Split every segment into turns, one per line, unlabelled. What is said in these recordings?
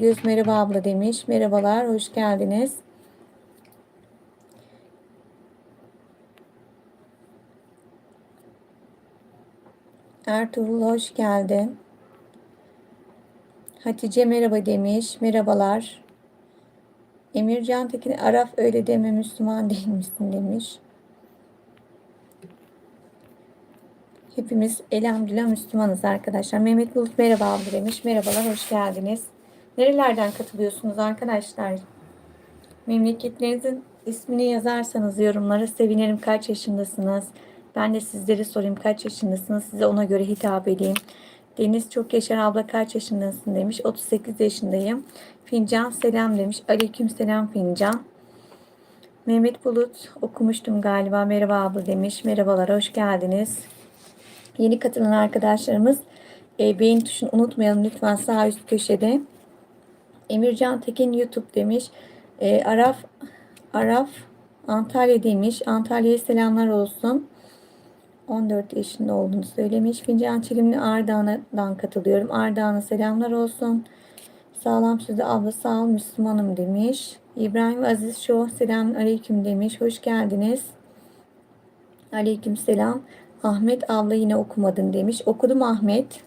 Göz merhaba abla demiş. Merhabalar, hoş geldiniz. Ertuğrul hoş geldin. Hatice merhaba demiş. Merhabalar. Emircan Tekin Araf öyle deme Müslüman değil misin demiş. Hepimiz elhamdülillah Müslümanız arkadaşlar. Mehmet Bulut merhaba abla demiş. Merhabalar, hoş geldiniz. Nerelerden katılıyorsunuz arkadaşlar? Memleketlerinizin ismini yazarsanız yorumlara sevinirim. Kaç yaşındasınız? Ben de sizlere sorayım kaç yaşındasınız? Size ona göre hitap edeyim. Deniz çok yaşar abla kaç yaşındasın demiş. 38 yaşındayım. Fincan selam demiş. Aleyküm selam Fincan. Mehmet Bulut okumuştum galiba. Merhaba abla demiş. Merhabalar hoş geldiniz. Yeni katılan arkadaşlarımız e, beğen tuşunu unutmayalım lütfen sağ üst köşede. Emircan Tekin YouTube demiş. E, Araf Araf Antalya demiş. Antalya'ya selamlar olsun. 14 yaşında olduğunu söylemiş. Fincan Çelimli Ardahan'dan katılıyorum. Ardahan'a selamlar olsun. Sağlam sözü abla sağ ol Müslümanım demiş. İbrahim Aziz Şo selam aleyküm demiş. Hoş geldiniz. Aleyküm selam. Ahmet abla yine okumadın demiş. Okudum Ahmet.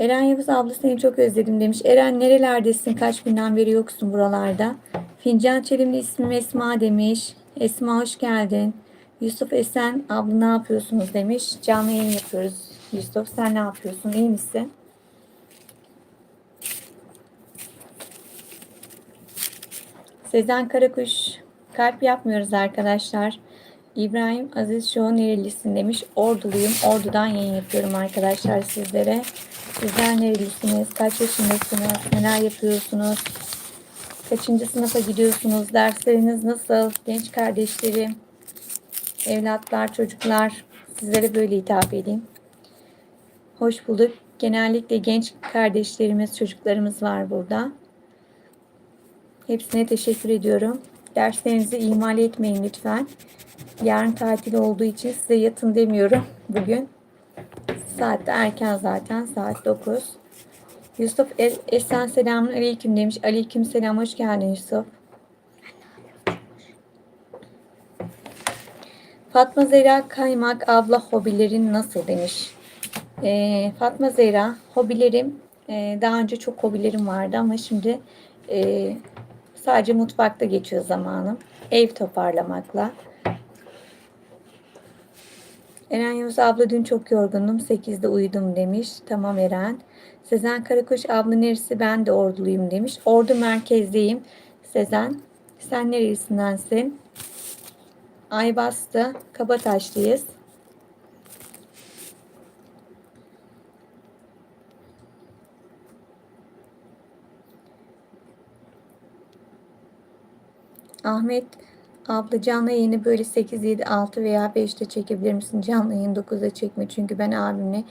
Eren Yavuz abla seni çok özledim demiş. Eren nerelerdesin? Kaç günden beri yoksun buralarda. Fincan Çelimli ismim Esma demiş. Esma hoş geldin. Yusuf Esen abla ne yapıyorsunuz demiş. Canlı yayın yapıyoruz. Yusuf sen ne yapıyorsun? İyi misin? Sezen Karakuş kalp yapmıyoruz arkadaşlar. İbrahim Aziz Şoğu nerelisin demiş. Orduluyum. Ordu'dan yayın yapıyorum arkadaşlar sizlere. Sizler nerelisiniz? Kaç yaşındasınız? Neler yapıyorsunuz? Kaçıncı sınıfa gidiyorsunuz? Dersleriniz nasıl? Genç kardeşlerim, evlatlar, çocuklar sizlere böyle hitap edeyim. Hoş bulduk. Genellikle genç kardeşlerimiz, çocuklarımız var burada. Hepsine teşekkür ediyorum. Derslerinizi ihmal etmeyin lütfen. Yarın tatil olduğu için size yatın demiyorum bugün. Saat de erken zaten. Saat 9. Yusuf Esen selamun aleyküm demiş. Aleyküm selam. Hoş geldin Yusuf. Fatma Zehra Kaymak abla hobilerin nasıl demiş. Ee, Fatma Zehra hobilerim e, daha önce çok hobilerim vardı ama şimdi e, sadece mutfakta geçiyor zamanım. Ev toparlamakla. Eren Yavuz abla dün çok yorgundum. 8'de uyudum demiş. Tamam Eren. Sezen Karakuş abla neresi? Ben de orduluyum demiş. Ordu merkezdeyim. Sezen sen neresindensin? Aybastı. Kabataşlıyız. Ahmet abla canlı yayını böyle 8, 7, 6 veya 5'te çekebilir misin? Canlı yayın 9'da çekme çünkü ben abimle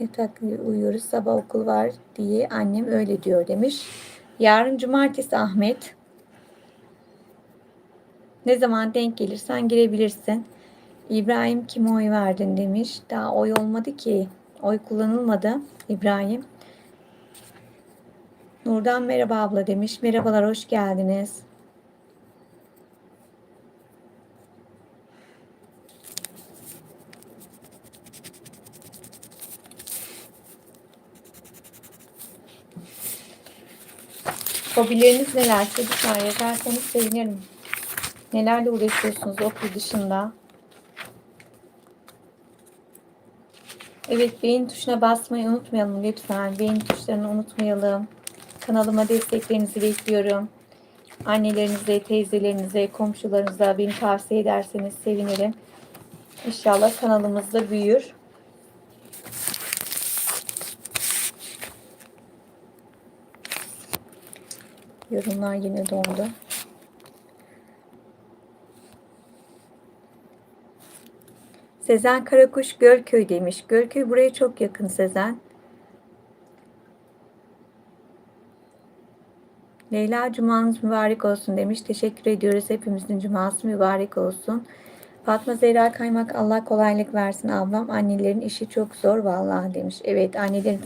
yataklı uyuyoruz. Sabah okul var diye annem öyle diyor demiş. Yarın cumartesi Ahmet. Ne zaman denk gelirsen girebilirsin. İbrahim kime oy verdin demiş. Daha oy olmadı ki. Oy kullanılmadı İbrahim. Nurdan merhaba abla demiş. Merhabalar hoş geldiniz. Hobileriniz neler çocuklar yazarsanız sevinirim. Nelerle uğraşıyorsunuz okul dışında? Evet beğen tuşuna basmayı unutmayalım lütfen. Beğen tuşlarını unutmayalım. Kanalıma desteklerinizi bekliyorum. Annelerinize, teyzelerinize, komşularınıza beni tavsiye ederseniz sevinirim. İnşallah kanalımız da büyür. Yorumlar yine dondu. Sezen Karakuş Gölköy demiş. Gölköy buraya çok yakın Sezen. Leyla cumanız mübarek olsun demiş. Teşekkür ediyoruz. Hepimizin cuması mübarek olsun. Fatma Zehra Kaymak Allah kolaylık versin ablam. Annelerin işi çok zor vallahi demiş. Evet annelerin